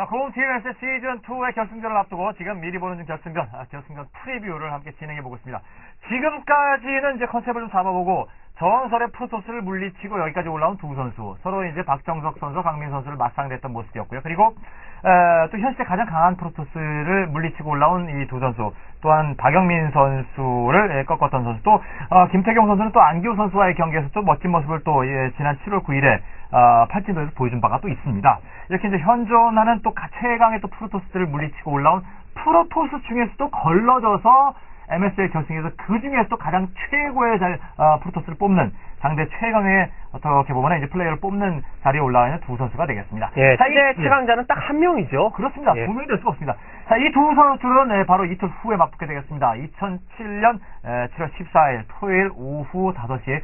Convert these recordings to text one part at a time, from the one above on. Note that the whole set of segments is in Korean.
자, 고음 TVS 시즌2의 결승전을 앞두고 지금 미리 보는 중 결승전, 아, 결승전 프리뷰를 함께 진행해보고 있습니다. 지금까지는 이제 컨셉을 좀 잡아보고 전설의 프로토스를 물리치고 여기까지 올라온 두 선수, 서로 이제 박정석 선수, 강민 선수를 맞상대했던 모습이었고요. 그리고 에, 또 현실에 가장 강한 프로토스를 물리치고 올라온 이 두 선수, 또한 박영민 선수를 예, 꺾었던 선수, 또 어, 김태경 선수는 또 안기호 선수와의 경기에서 또 멋진 모습을 또 예, 지난 7월 9일에 어, 팔진도에서 보여준 바가 또 있습니다. 이렇게 이제 현존하는 또 가- 최강의 또 프로토스들을 물리치고 올라온 프로토스 중에서도 걸러져서 MSL 결승에서 그 중에서도 가장 최고의 자, 어, 프로토스를 뽑는 상대 최강의 어떻게 보면 이제 플레이어를 뽑는 자리에 올라와 있는 두 선수가 되겠습니다. 예, 시대 예. 최강자는 딱 한 명이죠. 그렇습니다. 예. 분명히 될 수가 없습니다. 자, 이 두 선수는 예, 바로 이틀 후에 맞붙게 되겠습니다. 2007년 7월 14일 토요일 오후 5시에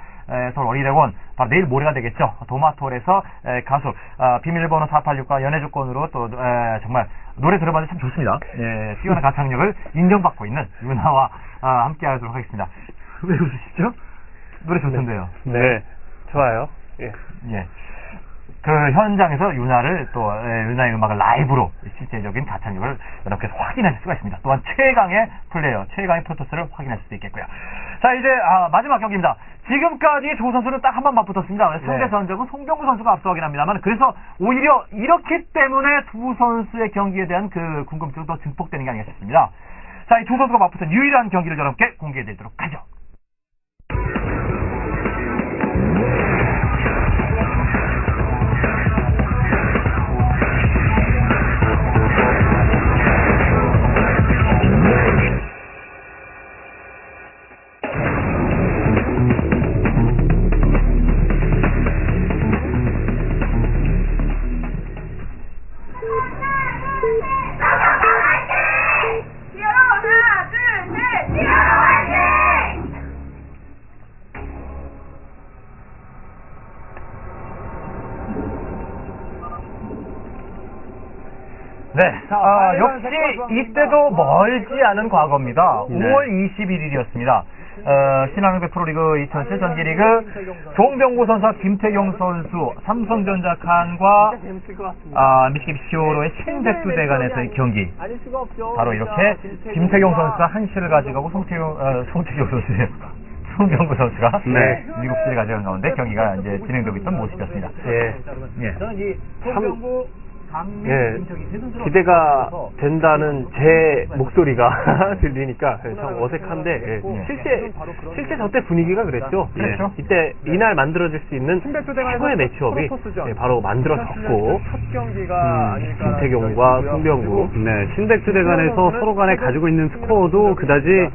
서울 어리대원 바로 내일 모레가 되겠죠. 도마톨에서 에, 가수 아, 비밀번호 486과 연애조건으로 또 에, 정말 노래 들어봐도 참 좋습니다. 예, 뛰어난 가창력을 인정받고 있는 유나와 아, 함께 하도록 하겠습니다. 왜 웃으시죠? 노래 좋던데요. 네. 좋아요. 예. 예. 그 현장에서 유나를 또 에, 유나의 음악을 라이브로 실제적인 가창력을 여러분께서 확인하실 수가 있습니다. 또한 최강의 플레이어, 최강의 프로토스를 확인하실 수 있겠고요. 자 이제 아, 마지막 경기입니다. 지금까지 두 선수는 딱 한 번 맞붙었습니다. 상대 네. 전적은 송병구 선수가 앞서가긴 합니다만 그래서 오히려 이렇기 때문에 두 선수의 경기에 대한 그 궁금증이 더 증폭되는 게 아니겠 싶습니다. 자 이 두 선수가 맞붙은 유일한 경기를 여러분께 공개해드리도록 하죠. 네, 아, 역시 이때도 멀지 않은 과거입니다. 네. 5월 21일이었습니다. 어, 신한은행 프로리그 2007 전기리그 송병구 선수와 김태경 선수, 삼성전자 칸과. 아, 미시기피오로의 신백두 대 간에서의 경기. 아닐 수가 없죠. 바로 이렇게 김태경 선수가 한시를 가져가고 송태경, 어, 송태경 선수의 송병구 선수가 네. 미국 시를 가져간 가운데 경기가 이제 진행되고 있던 모습이었습니다. 예. 예. 예. 기대가 된다는 제 목소리가 들리니까 참 어색한데 예. 예. 실제 실제 저때 분위기가 그랬죠. 예. 그렇죠. 이때 이날 만들어질 수 있는 최고의 매치업이 예, 바로 만들어졌고 첫 경기가 음, 아닐까 김태경과 송병구 네, 신백두대간에서 서로 간에 가지고 있는 스코어도 그다지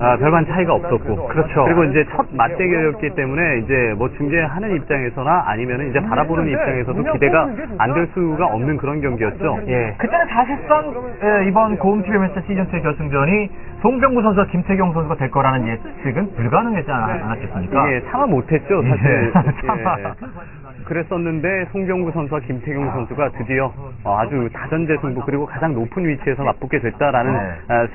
아, 별반 차이가 없었고. 그렇죠. 그리고 이제 첫 맞대결이었기 때문에 이제 뭐 중재하는 입장에서나 아니면 이제 바라보는 입장에서도 기대가 안 될 수가 없는 그런 경기였죠. 예. 그때는 사실상 예, 이번 고음 TV 매치 시즌 2 결승전이 송병구 선수와 김태경 선수가 될 거라는 예측은 불가능했지 않- 않았겠습니까? 이게 참아 못했죠, 사실. 예, 참아. 그랬었는데 송병구 선수와 김태경 선수가 드디어 어, 아주 다전제 승부 그리고 가장 높은 위치에서 맞붙게 됐다라는 네. 아,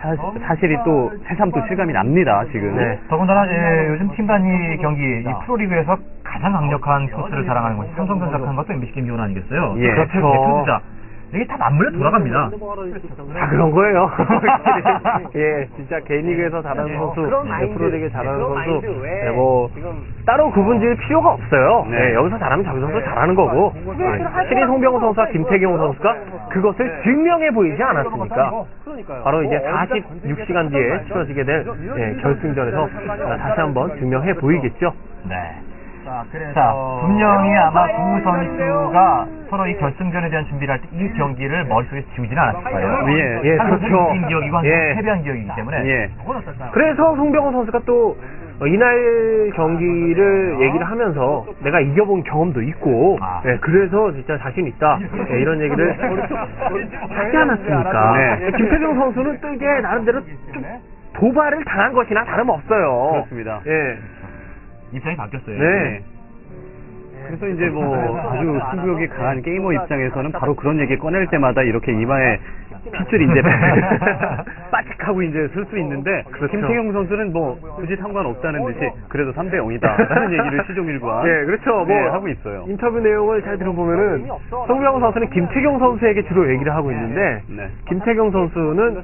사, 실이또 새삼 또 실감이 납니다, 지금. 네, 더군다나 예, 요즘 팀 단위 경기 이 프로리그에서 가장 강력한 포스를 자랑하는 것이 삼성전자 칸 것도 MBC 김기훈 아니겠어요? 예. 그렇죠. 이게 다 맞물려 돌아갑니다. 다 그런 거예요. 확실히. 예, 진짜 개인 리그에서 잘하는 선수, 네, 프로리그 잘하는 선수, 네, 뭐 따로 구분 지을 필요가 없어요. 네. 네, 여기서 잘하면 저기 선수 잘하는 거고. 네, 확실히 송병호 선수와 김태경 선수가 그것을 증명해 보이지 않았습니까? 바로 이제 46시간 뒤에 치러지게 될 예, 결승전에서 다시 한번 증명해 보이겠죠. 네. 자, 그래서 자, 분명히 아마 두 선수가 서로 이 결승전에 대한 준비를 할 때 이 경기를 머릿속에 지우지는 않았을 거예요. 예, 예, 한국은 그렇죠. 이긴 기억이고 한국은 예. 패배한 기억이기 때문에 예. 그래서 송병호 선수가 또 어, 이날 경기를 얘기를 하면서 내가 이겨본 경험도 있고, 아. 예, 그래서 진짜 자신 있다 예, 이런 얘기를 하지 않았습니까? 네. 김태경 선수는 또 이게 나름대로 좀 도발을 당한 것이나 다름없어요. 그렇습니다. 예, 입장이 바뀌었어요. 네. 그래서 이제 뭐 아주 승부욕이 강한 게이머 입장에서는 바로 그런 얘기 꺼낼 때마다 이렇게 이마에 핏줄이 이제 빠직하고 이제 쓸 수 있는데 그렇죠. 김태경 선수는 뭐 굳이 상관없다는 듯이 그래도 3대 0이다 라는 얘기를 시종일관 예, 그렇죠. 뭐 네, 하고 있어요. 인터뷰 내용을 잘 들어보면은 송병호 선수는 김태경 선수에게 주로 얘기를 하고 있는데 네. 김태경 선수는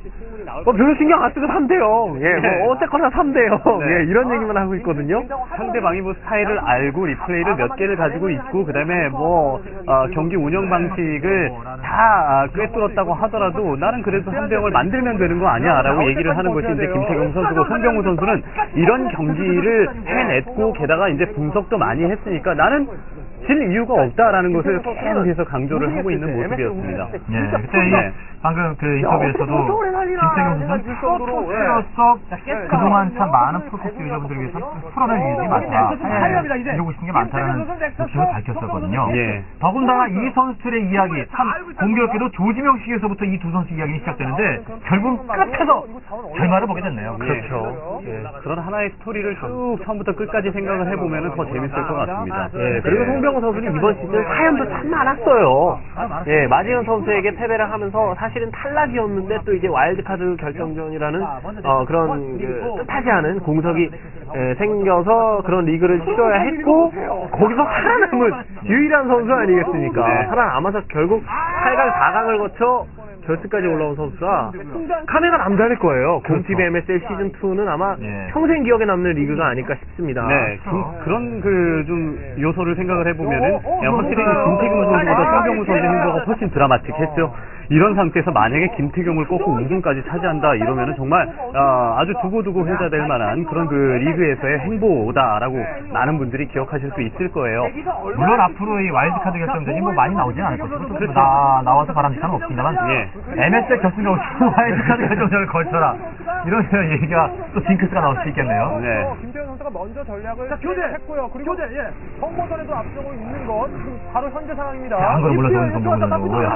뭐 별로 신경 안 쓰고 3대요. 예, 네. 뭐 어쨌거나 3대요. 네. 예, 이런 얘기만 하고 있거든요. 상대방이 뭐 스타일을 알고 리플레이를 몇 개를 가지고 있고 그다음에 뭐 어, 경기 운영 방식을 다 아, 꿰뚫었다고 하더라도 나는 그래도 3대 0을 만들면 되는 거 아니야 라고 얘기를 하는 것이 이제 김태경 선수고 손병우 선수는 이런 경기를 해냈고 게다가 이제 분석도 많이 했으니까 나는 질 이유가 없다라는 것을 계속해서 강조를 하고 있는 모습이었습니다. 예, 그때 이 네. 방금 그 인터뷰에서도 김태경 선수는 프로토스로서 그동안 참 많은 프로토스 유저분들을 위해서 풀어낼 일이 많다. 예, 이루고 싶은 게 많다는 목표를 밝혔었거든요. 예. 더군다나 이 선수들의 이야기, 참 공교롭게도 조지명식에서부터 이 두 선수 이야기는 시작되는데 결국 끝에서 결말을 보게 됐네요. 그렇죠. 예. 그런 하나의 스토리를 쭉 처음부터 끝까지 생각을 해보면 더 재밌을 것 같습니다. 예, 그리고 송병호 선수는 이번 시즌 사연도 참 많았어요. 예, 마지현 선수에게 패배를 하면서 사실 은 탈락이었는데 또 이제 와일드카드 결정전이라는 어, 그런 그 뜻하지 않은 공석이 예, 생겨서 그런 리그를 치러야 했고 거기서 살아남은 유일한 선수 아니겠습니까? 네. 살아남아서 결국 8강, 4강을 거쳐 결승까지 올라온 선수가 카메가 남다를 거예요. 공TV MSL 시즌 2는 아마 예. 평생 기억에 남는 리그가 아닐까 싶습니다. 네, 그, 런 그 좀 요소를 생각을 해보면은 야, 확실히 김태경 선수보다 송병우 선수 행보가 훨씬 드라마틱했죠. 이런 상태에서 만약에 김태경을 꺾고 우승까지 차지한다 이러면 은 정말 아, 주 두고두고 회자될 만한 그런 그 리그에서의 행보다라고 많은 분들이 기억하실 수 있을 거예요. 물론 앞으로 이 와일드카드 결정전이 뭐 많이 나오진 않을 것이고 또 나, 나와서 바람직한 건 없습니다만 예. MSL 결승전 와일드카드 결정전을 걸쳐라 이런 얘기가 또 징크스가 나올 수 있겠네요. 네. 선수가 먼저 전략을 했고요. 그리고 교대, 예. 선거전에도 앞서고 있는 건 지금 바로 현재 상황입니다. 한 걸음 물러서는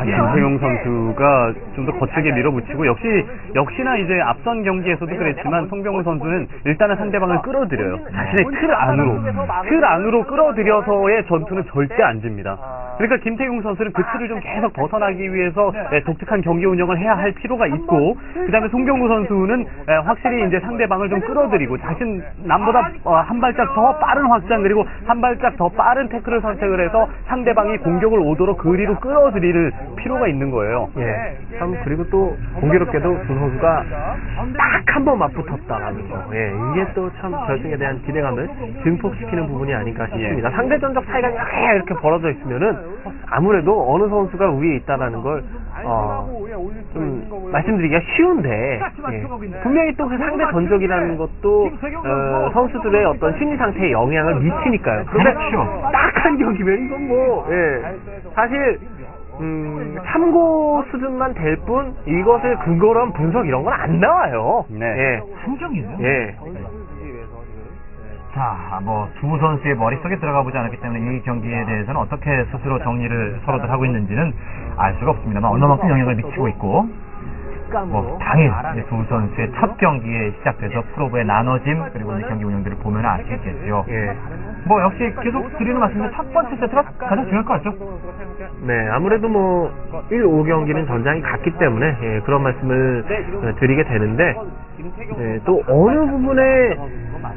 예. 김태용 선수가 좀 더 거칠게 밀어붙이고 역시 역시나 이제 앞선 경기에서도 그랬지만 송병호 선수는 일단은 상대방을 끌어들여요. 자신의 틀 안으로 틀 안으로 끌어들여서의 전투는 절대 안 집니다. 그러니까 김태용 선수는 그 틀을 좀 계속 벗어나기 위해서 네, 독특한 경기 운영을 해야 할 필요가 있고 그다음에 송병구 선수는 에, 확실히 이제 상대방을 좀 끌어들이고 자신 남보다 어, 한 발짝 더 빠른 확장 그리고 한 발짝 더 빠른 태클을 선택을 해서 상대방이 공격을 오도록 그리로 끌어들일 필요가 있는 거예요. 예. 참 그리고 또 공교롭게도 두 선수가 딱 한 번 맞붙었다라는 거. 예. 이게 또 참 결승에 대한 기대감을 증폭시키는 부분이 아닐까 싶습니다. 상대 전적 차이가 이렇게 이렇게 벌어져 있으면은 아무래도 어느 선수가 위에 있다라는 걸 어, 좀 말씀드리기가 쉬운데 예. 분명히 또 그 상대 전적이라는 것도 어, 선수들의 어떤 심리 상태에 영향을 미치니까요. 그런데 그렇죠. 딱한 경기면 이건 뭐 예. 사실 음, 참고 수준만 될 뿐 이것을 근거로 한 분석 이런 건 안 나와요. 네. 예. 한 경기네요. 예. 자, 뭐 두 선수의 머릿속에 들어가 보지 않았기 때문에 이 경기에 대해서는 어떻게 스스로 정리를 서로들 하고 있는지는 알 수가 없습니다만 어느 만큼 영향을 미치고 있고 뭐 당일 두 선수의 첫 경기에 시작돼서 프로브의 나눠짐 그리고 이제 경기 운영들을 보면 알수 있겠죠. 예. 뭐 역시 계속 드리는 말씀인데 첫 번째 세트가 가장 중요할 것 같죠. 네, 아무래도 뭐 1, 5 경기는 전장이 같기 때문에 예, 그런 말씀을 어, 드리게 되는데 예, 또 어느 부분에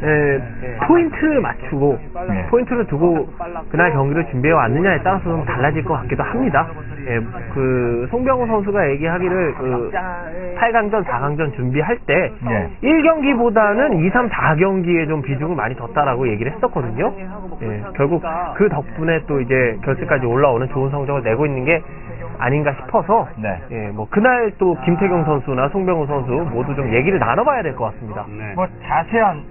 예, 포인트를 맞추고 네. 포인트를 두고 그날 경기를 준비해 왔느냐에 따라서 좀 달라질 것 같기도 합니다. 예, 그 송병호 선수가 얘기하기를 그 8강전, 4강전 준비할 때 네. 1경기보다는 2, 3, 4경기에 좀 비중을 많이 뒀다라고 얘기를 했었거든요. 예, 결국 그 덕분에 또 이제 결승까지 올라오는 좋은 성적을 내고 있는 게 아닌가 싶어서 네. 예, 뭐 그날 또 김태경 선수나 송병우 선수 모두 좀 얘기를 나눠봐야 될 것 같습니다. 네. 뭐 자세한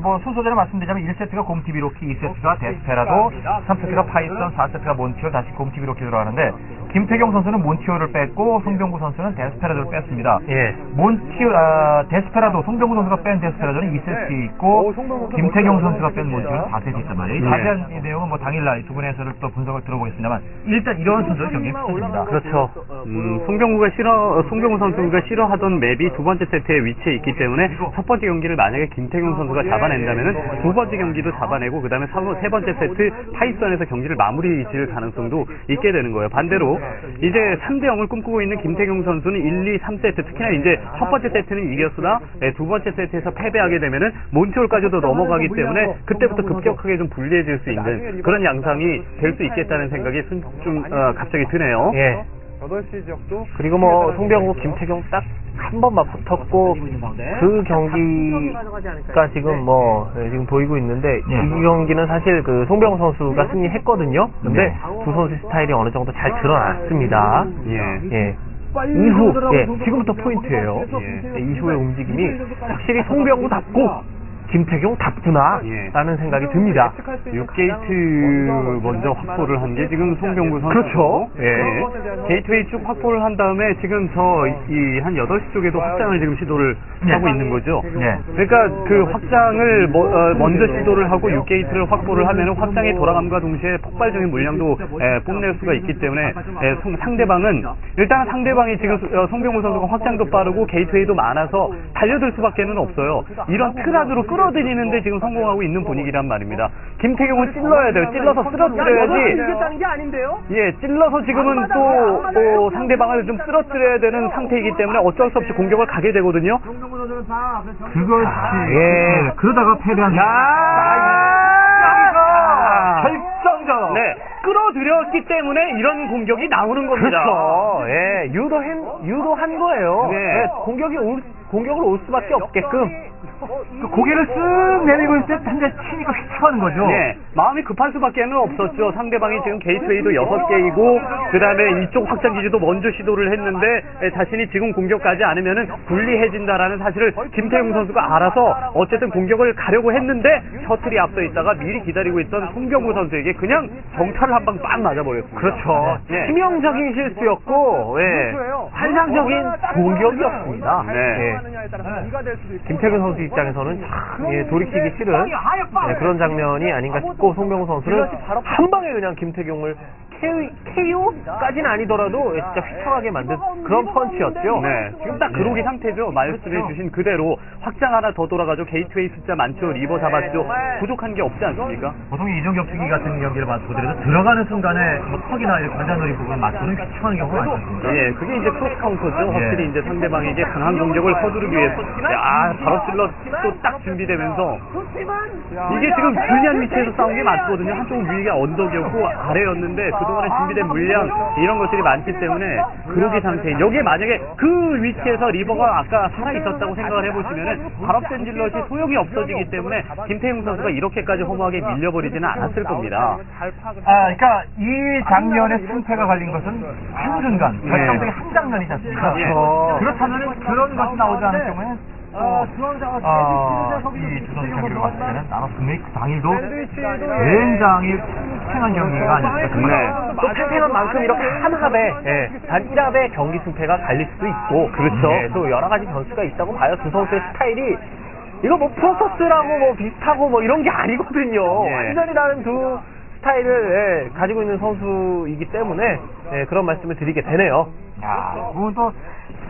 이뭐 순서대로 말씀드리자면 1세트가 곰티비 로키, 2세트가 데스페라도, 3세트가 파이썬, 4세트가 몬티오, 다시 곰티비 로키 들어가는데 김태경 선수는 몬티오를 뺐고 송병구 선수는 데스페라도를 뺐습니다. 예. 몬티오, 아, 데스페라도, 송병구 선수가 뺀 데스페라도는 2세트 있고 김태경 선수가 뺀 몬티오는 4세트 있단 말이에요. 이 네. 자세한 이 내용은 뭐 당일날 두 분의 해설을 또 분석을 들어보겠습니다만 일단 이런 순서로 경기 됩니다. 그렇죠. 음, 송병구가 싫어, 송병구 선수가 싫어하던 맵이 두 번째 세트에 위치해 있기 때문에 첫 번째 경기를 만약에 김태경 선수가 잡아낸다면은 두 번째 경기도 잡아내고 그 다음에 세 번째 세트 타이선에서 경기를 마무리 지을 가능성도 있게 되는 거예요. 반대로 이제 3대 0을 꿈꾸고 있는 김태경 선수는 1, 2, 3세트 특히나 이제 첫 번째 세트는 이겼으나 예, 두 번째 세트에서 패배하게 되면은 몬티올까지도 넘어가기 때문에 그때부터 급격하게 좀 불리해질 수 있는 그런 양상이 될 수 있겠다는 생각이 순- 좀 어, 갑자기 드네요. 예. 8시 지역도 그리고 뭐 송병구, 김태경 딱 한 번만 붙었고 그 경기가 지금 뭐 예, 지금 보이고 있는데 예. 이 경기는 사실 그 송병구 선수가 승리했거든요. 근데 네. 두 선수 스타일이 어느 정도 잘 드러났습니다. 예. 예. 이후 예, 지금부터 포인트예요. 예, 이후의 움직임이 확실히 송병구답고 김태경 답구나 예. 라는 생각이 듭니다. 6게이트 먼저 확보를 한 게 지금 송병구 선수. 그렇죠. 예. 게이트웨이 쭉 확보를 한 다음에 지금 저 이 한 8시 쪽에도 확장을 지금 시도를 네. 하고 있는 거죠. 네. 그러니까 그 확장을 뭐, 어, 먼저 시도를 하고 6게이트를 확보를 하면 확장이 돌아감과 동시에 폭발적인 물량도 에, 뽐낼 수가 있기 때문에 에, 송- 상대방은 일단 상대방이 지금 어, 송병구 선수가 확장도 빠르고 게이트웨이도 많아서 달려들 수밖에는 없어요. 이런 틀 안으로 끌 어들이는데 지금 성공하고 있는 분위기란 말입니다. 김태경은 찔러야 돼요. 찔러서 쓰러뜨려야지. 게 아닌데요? 예, 찔러서 지금은 또 어, 상대방을 좀 쓰러뜨려야 되는 상태이기 때문에 어쩔 수 없이 공격을 가게 되거든요. 그것이 예. 그러다가 패배한 야! 결정적. 네, 끌어들였기 때문에 이런 공격이 나오는 겁니다. 그렇죠. 예, 유도한, 유도한 거예요. 네. 예, 공격이 올, 공격을 올 수밖에 없게끔. 그 고개를 쓱 내밀고 있을 때 한 대 치니까 휘청하는 거죠. 예, 마음이 급할 수밖에는 없었죠. 상대방이 지금 게이트웨이도 6개이고, 그 다음에 이쪽 확장 기지도 먼저 시도를 했는데, 예, 자신이 지금 공격하지 않으면 은 불리해진다라는 사실을 김태용 선수가 알아서 어쨌든 공격을 가려고 했는데, 셔틀이 앞서 있다가 미리 기다리고 있던 송병구 선수에게 그냥 정찰을 한 방 빵 맞아버렸습니다. 그렇죠. 예. 치명적인 실수였고, 예, 환상적인 공격이었습니다. 네. 예. 하느냐에 따라서 이가 될 수도 있고 김태균 선수 입장에서는 참 예, 돌이키기 싫은 예, 그런 장면이 아닌가 싶고 송병호 선수는 한 방에 그냥 김태경을 KO까지는 아니더라도 예, 진짜 휘청하게 만든 그런 펀치였죠. 네, 지금 딱 그러기 상태죠. 말씀해 주신 그대로 확장 하나 더 돌아가죠. 게이트웨이 숫자 많죠. 리버 잡았죠. 부족한 게 없지 않습니까? 보통 이종 격투기 같은 경기를 보더라도 들어가는 순간에 뭐 턱이나 관자놀이 부분 맞추는 휘청하는 경우가 많지 않습니까? 예, 그게 이제 크로스 카운터죠. 예. 확실히 이제 상대방에게 강한 공격을 서두르기 위해서 야, 바로 찔러 또 딱 준비되면서 이게 지금 불리한 위치에서 싸운 게 맞거든요. 한쪽 위가 언덕이었고 아래였는데 그 동안에 준비된 물량 이런 것들이 많기 때문에 그러기 상태. 여기에 만약에 그 위치에서 리버가 아까 살아 있었다고 생각을 해보시면은 발업된 질럿이 소용이 없어지기 때문에 김태형 선수가 이렇게까지 허무하게 밀려버리지는 않았을 겁니다. 아, 그러니까 이 장면에 승패가 갈린 것은 한 순간 결정적인 한 장면이지 않습니까? 예. 그렇다면 그런 것이 나오지 않을 경우에 또, 어, 이두 선수 경기를 봤을 때는 아마 분명히 그 당일도 굉장히 팽팽한 경기가 아닐까. 네. 또 팽팽한 만큼 이렇게 한 합에 예, 단 1합에 경기 승패가 갈릴 수도 있고 그렇죠. 예, 또 여러 가지 변수가 있다고 봐요. 두 선수의 스타일이 이거 뭐 프로토스라고 뭐 비슷하고 뭐 이런 게 아니거든요. 예. 완전히 다른 두 스타일을 예, 가지고 있는 선수이기 때문에 예, 그런 말씀을 드리게 되네요. 야, 또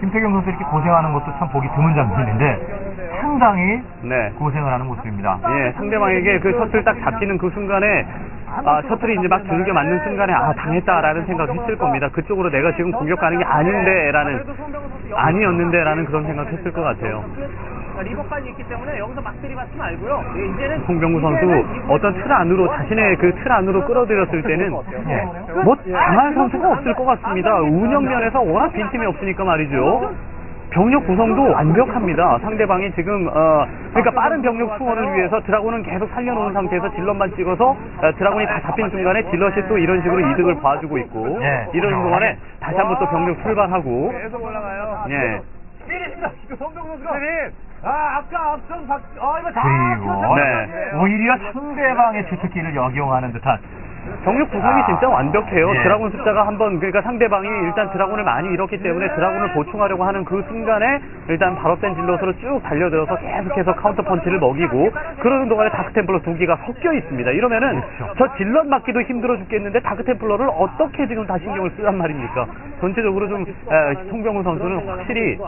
김태경 선수 이렇게 고생하는 것도 참 보기 드문 장면인데 상당히 네. 고생을 하는 모습입니다. 예, 상대방에게 그 셔틀 딱 잡히는 그 순간에 아, 셔틀이 이제 막 두들겨 맞는 순간에 아, 당했다라는 생각했을 겁니다. 그쪽으로 내가 지금 공격하는 게 아닌데라는 아니었는데라는 그런 생각했을 것 같아요. 리버까지 있기 때문에 여기서 막 들이받지 말고요. 예, 이제는 송병구 선수 어떤 틀 안으로 자신의 그 틀 안으로 끌어들였을 때는 예. 뭐 당할 선수가 없을 것 같습니다. 운영 면에서 워낙 빈틈이 없으니까 말이죠. 병력 구성도 완벽합니다. 상대방이 지금 어 그러니까 빠른 병력 투원을 위해서 드라곤은 계속 살려놓은 상태에서 질럿만 찍어서 어, 드라곤이 다 잡힌 순간에 질럿이 또 이런 식으로 이득을 봐주고 있고 네. 이런 동안에 다시 한번 또 병력 출발하고 계속 올라가요. 예때 아, 아까 앞선 박, 아, 이거 다. 그리고 네. 오히려 상대방의 주특기를 역용하는 듯한 병력 구성이 진짜 완벽해요. 예. 드라곤 숫자가 한번 그러니까 상대방이 일단 드라곤을 많이 잃었기 때문에 드라곤을 보충하려고 하는 그 순간에 일단 발업된 질럿으로 쭉 달려들어서 계속해서 카운터 펀치를 먹이고 그러는 동안에 다크템플러 두 개가 섞여 있습니다. 이러면은 저 질럿 맞기도 힘들어 죽겠는데 다크템플러를 어떻게 지금 다 신경을 쓰란 말입니까? 전체적으로 좀 에, 송병우 선수는 확실히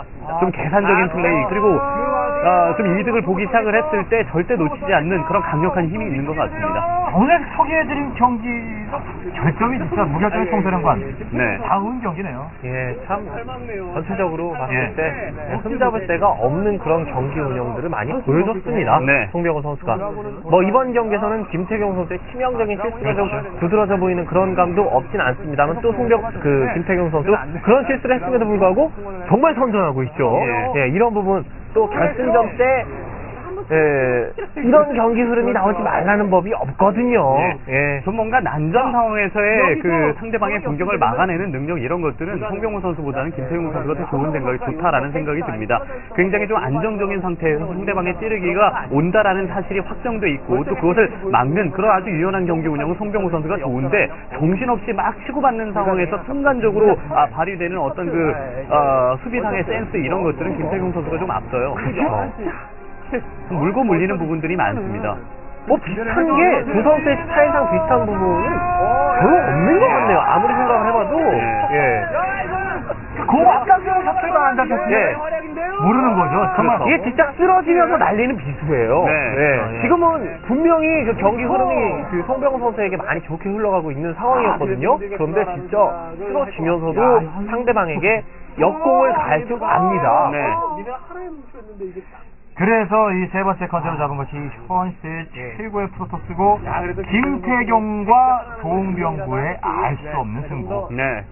좀 계산적인 플레이 그리고 어, 좀 이득을 보기 시작을 했을 때 절대 놓치지 않는 그런 강력한 힘이 있는 것 같습니다. 오늘 소개해드린 경기 결정이 진짜 무결점의 총선행관 네. 다운 경기네요. 예, 참 전체적으로 봤을 예. 때 흠잡을 데가 없는 그런 경기 운영들을 많이 보여줬습니다. 네. 송병호 선수가 뭐 이번 경기에서는 김태경 선수의 치명적인 실수가 좀 두드러져 보이는 그런 감도 없진 않습니다만 또 송병 그 김태경 선수 그런 실수를 했음에도 불구하고 정말 선전하고 있죠. 예. 예, 이런 부분 또 결승전 때 예, 이런 경기 흐름이 나오지 말라는 법이 없거든요. 예. 좀 뭔가 난전 상황에서의 그 상대방의 공격을 막아내는 능력 이런 것들은 송병호 선수보다는 김태용 선수가 더 좋은 생각이 좋다라는 생각이 듭니다. 굉장히 좀 안정적인 상태에서 상대방의 찌르기가 온다라는 사실이 확정돼 있고 또 그것을 막는 그런 아주 유연한 경기 운영은 송병호 선수가 좋은데 정신없이 막 치고받는 상황에서 순간적으로 아, 발휘되는 어떤 그 어, 수비상의 센스 이런 것들은 김태용 선수가 좀 앞서요. 그렇죠. 물고 물리는 부분들이 많습니다. 뭐 비슷한 게두 선수의 스타일상 비슷한 부분은 별로 없는 것 같네요. 아무리 생각을 해봐도 예. 그 아까는 셔틀가 안 잡혔지. 예. 모르는 거죠. 정말 이게 진짜 쓰러지면서 날리는 비수예요. 네. 예. 예. 지금은 분명히 그 경기 흐름이 그 송병호 선수에게 많이 좋게 흘러가고 있는 상황이었거든요. 그런데 진짜 쓰러지면서도 상대방에게 역공을 가해서 압니다. 네. 그래서 이 세 번째 컨셉을 잡은 것이 현실 최고의 프로토스고 김태경과 송병구의 알 수 없는 승부. 네.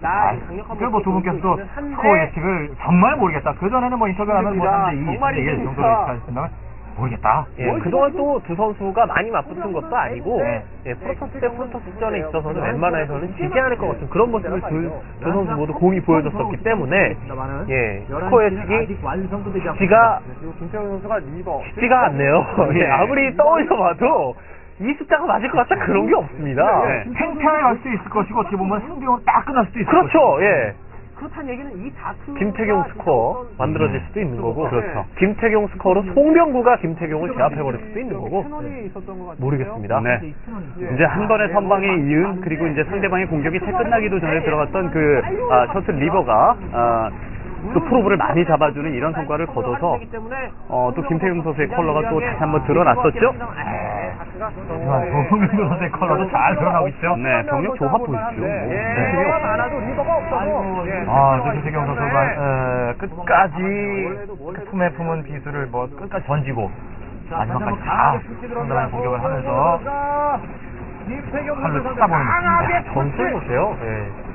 그뭐 두 분께서도 스코어 예측을 정말 모르겠다. 그 전에는 뭐 인터뷰 하면 뭐 3대 2, 3대 1 정도로 예측하셨다면 모르겠다. 예, 그동안 또 두 선수가 많이 맞붙은 것도 아니고 네. 예, 프로토스 대 프로토스전에 있어서는 웬만해서는 지지 않을 것 같은 그런 모습을 두, 두 선수 모두 공이 보여줬었기 때문에 예, 스코어 예측이 지가 김태형 선수가 리버. 쉽지가 않네요. 예. 예, 아무리 떠올려봐도 이 숫자가 맞을 것 같다 그런 게 없습니다. 네. 팽팽하게 갈 수도 있을 것이고 어떻게 보면 승부는 딱 끝날 수도 있을 그렇죠. 예. 그렇다는 얘기는 이 다크 김태경 스코어 만들어질 수도 있는 거고 그렇죠. 김태경 스코어로 송병구가 김태경을 제압해버릴 수도 있는 거고. 모르겠습니다. 네. 이제 한 번의 선방에 이은 그리고 이제 상대방의 공격이 채 끝나기도 전에 들어갔던 그 아, 셔틀 리버가 아, 또 프로브를 많이 잡아주는 이런 성과를 거둬서 어, 또 김태경 선수의 컬러가 또 다시 한번 드러났었죠. 송병구 선수의 컬러도 잘 드러나고 있죠. 네, 병력 조합 보십시오. 뭐, 예. 예. 아, 저 김태경 선수가 어, 끝까지 그 품에 품은 기술을 뭐 끝까지 던지고 마지막까지 다 상당한 공격을 하면서 칼로 강하게 전술 보세요. 예.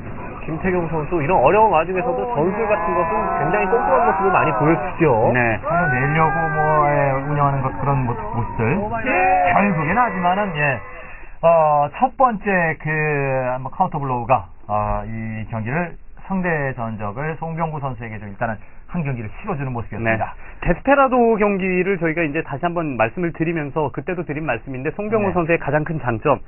김태경 선수 이런 어려운 와중에서도 전술 같은 것은 굉장히 꼼꼼한 모습을 많이 보여주죠. 네. 살려내려고 뭐 예, 운영하는 것 그런 모- 모습들 결국에는 하지만은 예, 어, 첫 번째 그 뭐, 카운터 블로우가 어, 이 경기를 상대 전적을 송병구 선수에게 좀 일단은 한 경기를 치러주는 네. 모습이었습니다. 데스페라도 경기를 저희가 이제 다시 한번 말씀을 드리면서 그때도 드린 말씀인데 송병호 네. 선수의 가장 큰 장점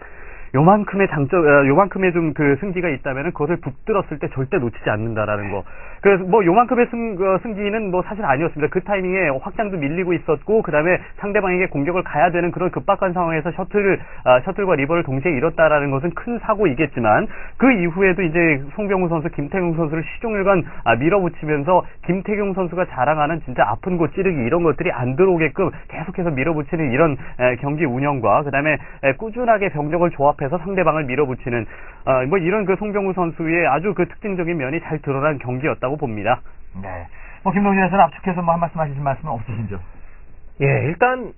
요만큼의 장점, 어, 요만큼의 좀 그 승기가 있다면 그것을 붙들었을 때 절대 놓치지 않는다라는 거. 그래서 뭐 요만큼의 승, 어, 승기는 뭐 사실 아니었습니다. 그 타이밍에 확장도 밀리고 있었고, 그 다음에 상대방에게 공격을 가야 되는 그런 급박한 상황에서 셔틀을, 아, 셔틀과 리버를 동시에 잃었다라는 것은 큰 사고이겠지만, 그 이후에도 이제 송병우 선수, 김태경 선수를 시종일관 아, 밀어붙이면서 김태경 선수가 자랑하는 진짜 아픈 곳 찌르기 이런 것들이 안 들어오게끔 계속해서 밀어붙이는 이런 에, 경기 운영과 그 다음에 꾸준하게 병력을 조합해 서 상대방을 밀어붙이는 어, 뭐 이런 그 송병우 선수의 아주 그 특징적인 면이 잘 드러난 경기였다고 봅니다. 네. 뭐 김동진 해서는 압축해서 뭐 한 말씀 하실 말씀은 없으신죠? 예, 일단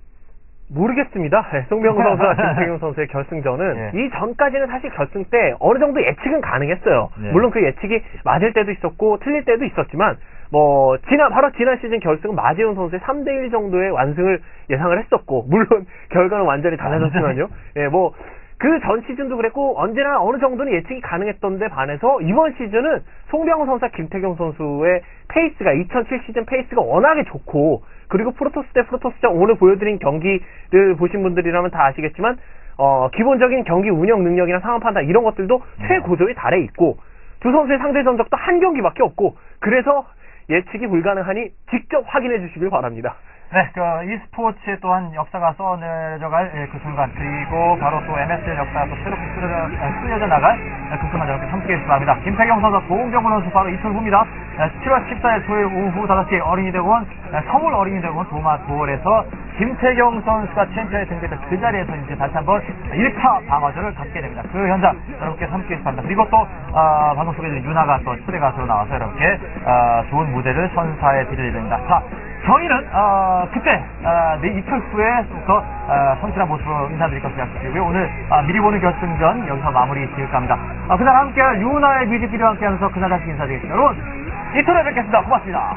모르겠습니다. 예, 송병구 선수와 김태경 선수의 결승전은 예. 이 전까지는 사실 결승 때 어느 정도 예측은 가능했어요. 예. 물론 그 예측이 맞을 때도 있었고 틀릴 때도 있었지만 뭐 지난 바로 지난 시즌 결승은 마재훈 선수의 3대 1 정도의 완승을 예상을 했었고 물론 결과는 완전히 달라졌지만요. 예, 뭐 그 전 시즌도 그랬고 언제나 어느 정도는 예측이 가능했던 데 반해서 이번 시즌은 송병호 선수와 김태경 선수의 페이스가 2007 시즌 페이스가 워낙에 좋고 그리고 프로토스 대 프로토스전 오늘 보여드린 경기를 보신 분들이라면 다 아시겠지만 어, 기본적인 경기 운영 능력이나 상황 판단 이런 것들도 최고조에 달해 있고 두 선수의 상대 전적도 한 경기밖에 없고 그래서 예측이 불가능하니 직접 확인해 주시길 바랍니다. 네, 그 e스포츠에 또한 역사가 써내려갈 예, 그 순간 그리고 바로 또 MS의 역사가 또 새롭게 쓰여져, 아, 쓰여져 나갈 예, 그 순간 여러분께 함께해 주시기 바랍니다. 김태경 선수, 고은병훈 선수 바로 이틀 후입니다. 예, 7월 14일 토요일 오후 5시 어린이대공원 예, 서울 어린이대공원 도마 도월에서 김태경 선수가 챔피언에 등극했던 그 자리에서 이제 다시 한번 1차 방어전을 갖게 됩니다. 그 현장 여러분께 주시기 바랍니다. 그리고 또 아, 방금 소개해드린 윤아가 또 초대 가수로 나와서 여러분께 아, 좋은 무대를 선사해 드릴 예정입니다. 자, 저희는 어, 그때 어, 내 이틀 후에 더 어, 성실한 모습으로 인사드릴 것을 약속드리고요. 오늘 아, 미리 보는 결승전 여기서 마무리 지을까 합니다. 아, 그날 함께할 유나의 뮤직비디오와 함께하면서 그날 다시 인사드리겠습니다. 여러분 이틀에 뵙겠습니다. 고맙습니다.